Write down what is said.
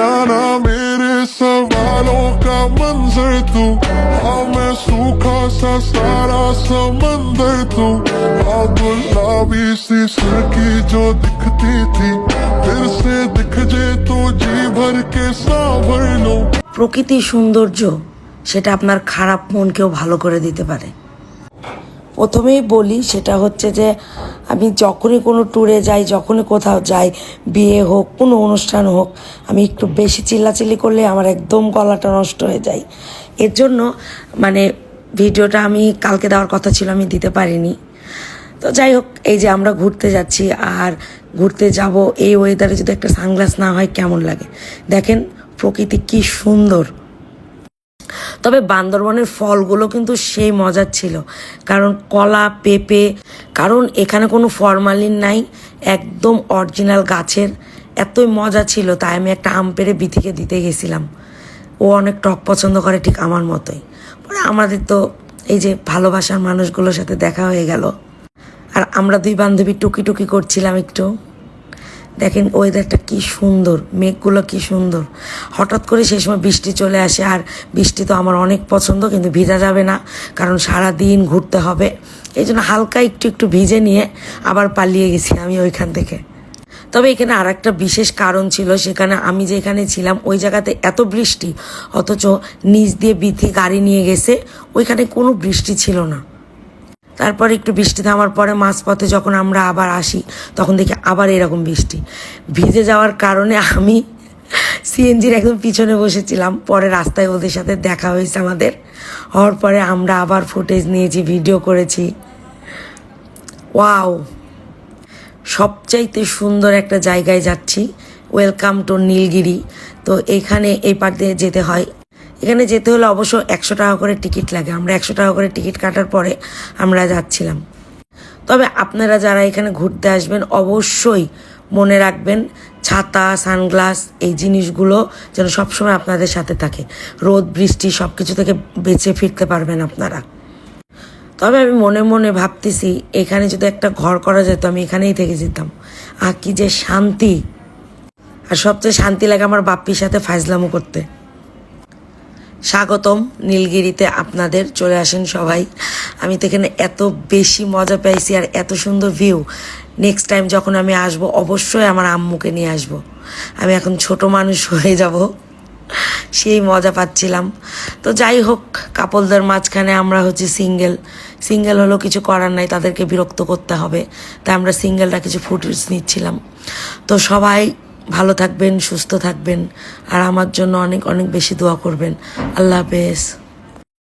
ना मेरे सवालों का मंजर तू हाँ मैं सूखा सा सारा समंदर तू हाँ गुलाबी सी की जो दिखती थी फिर से दिख जे तो जी भर के सांभर लो প্রকৃতির সৌন্দর্য সেটা আপনার খারাপ মনকেও ভালো করে দিতে পারে প্রথমেই বলি সেটা হচ্ছে যে আমি যখনই কোনো ট্যুরে যাই, যখনই কোথাও যাই, বিয়ে হোক, কোনো অনুষ্ঠান হোক, আমি একটু বেশি চিল্লাচিল্লি করলে আমার একদম গলাটা নষ্ট হয়ে যায়। এর জন্য মানে ভিডিওটা আমি কালকে দেওয়ার কথা ছিল, আমি দিতে পারিনি। তো যাই হোক, এই যে আমরা ঘুরতে যাচ্ছি আর ঘুরতে যাব, এই ওয়েদারে যদি একটা সানগ্লাস না হয়, কেমন লাগে? দেখেন প্রকৃতি কি সুন্দর। তবে বান্দরবনের ফলগুলো কিন্তু সেই মজার ছিল। কারণ কলা, পেঁপে, কারণ এখানে কোনো ফরমালিন নাই, একদম অরিজিনাল গাছের। এতই মজা ছিল, তাই আমি একটা আম পেড়ে বিথিকে দিতে গেছিলাম। ও অনেক টক পছন্দ করে ঠিক আমার মতোই। পরে আমাদের তো এই যে ভালোবাসার মানুষগুলোর সাথে দেখা হয়ে গেল। আর আমরা দুই বান্ধবী টুকি টুকি করছিলাম একটু। দেখেন ওয়েদারটা কি সুন্দর, মেঘগুলো কি সুন্দর। হঠাৎ করে সেই সময় বৃষ্টি চলে আসে, আর বৃষ্টি তো আমার অনেক পছন্দ, কিন্তু ভিজা যাবে না, কারণ সারা দিন ঘুরতে হবে। এই জন্য হালকা একটু একটু ভিজে নিয়ে আবার পালিয়ে গেছি আমি ওইখান থেকে। তবে এখানে আর একটা বিশেষ কারণ ছিল, সেখানে আমি যেখানে ছিলাম, ওই জায়গাতে এত বৃষ্টি, অথচ নিচ দিয়ে বিথি গাড়ি নিয়ে গেছে, ওইখানে কোনো বৃষ্টি ছিল না। তারপর একটু বৃষ্টি থামার পরে মাঝপথে যখন আমরা আবার আসি, তখন দেখি আবার এরকম বৃষ্টি। ভিজে যাওয়ার কারণে আমি সিএনজির একদম পিছনে বসেছিলাম। পরে রাস্তায় ওদের সাথে দেখা হয়েছে আমাদের। হওয়ার পরে আমরা আবার ফুটেজ নিয়েছি, ভিডিও করেছি। ওয়াও! সবচাইতে সুন্দর একটা জায়গায় যাচ্ছি। Welcome to Nilgiri. তো এখানে এই পার দিয়ে যেতে হয় এখানে যেতে হলে অবশ্য একশো টাকা করে টিকিট লাগে। আমরা একশো টাকা করে টিকিট কাটার পরে আমরা যাচ্ছিলাম। তবে আপনারা যারা এখানে ঘুরতে আসবেন, অবশ্যই মনে রাখবেন, ছাতা, সানগ্লাস, এই জিনিসগুলো যেন সবসময় আপনাদের সাথে থাকে। রোদ, বৃষ্টি সব কিছু থেকে বেঁচে ফিরতে পারবেন আপনারা। তবে আমি মনে মনে ভাবতেছি, এখানে যদি একটা ঘর করা যেত, আমি এখানেই থেকে যেতাম। আর কি যে শান্তি। আর সবচেয়ে শান্তি লাগে আমার বাপ্পির সাথে ফাইজলামো করতে। স্বাগতম নীলগিরিতে আপনাদের, চলে আসেন সবাই। আমি তো এখানে এত বেশি মজা পাইছি আর এত সুন্দর ভিউ নেক্সট টাইম যখন আমি আসব, অবশ্যই আমার আম্মুকে নিয়ে আসব। আমি এখন ছোট মানুষ হয়ে যাব। সেই মজা পাচ্ছিলাম। তো যাই হোক, কাপলদের মাঝখানে আমরা হচ্ছে সিঙ্গেল সিঙ্গেল হলেও কিছু করার নাই, তাদেরকে বিরক্ত করতে হবে। তাই আমরা সিঙ্গেলটা কিছু ফুটেজ নিচ্ছিলাম। তো সবাই ভালো থাকবেন সুস্থ থাকবেন আর আমার জন্য অনেক অনেক বেশি দোয়া করবেন। আল্লাহ হাফেজ।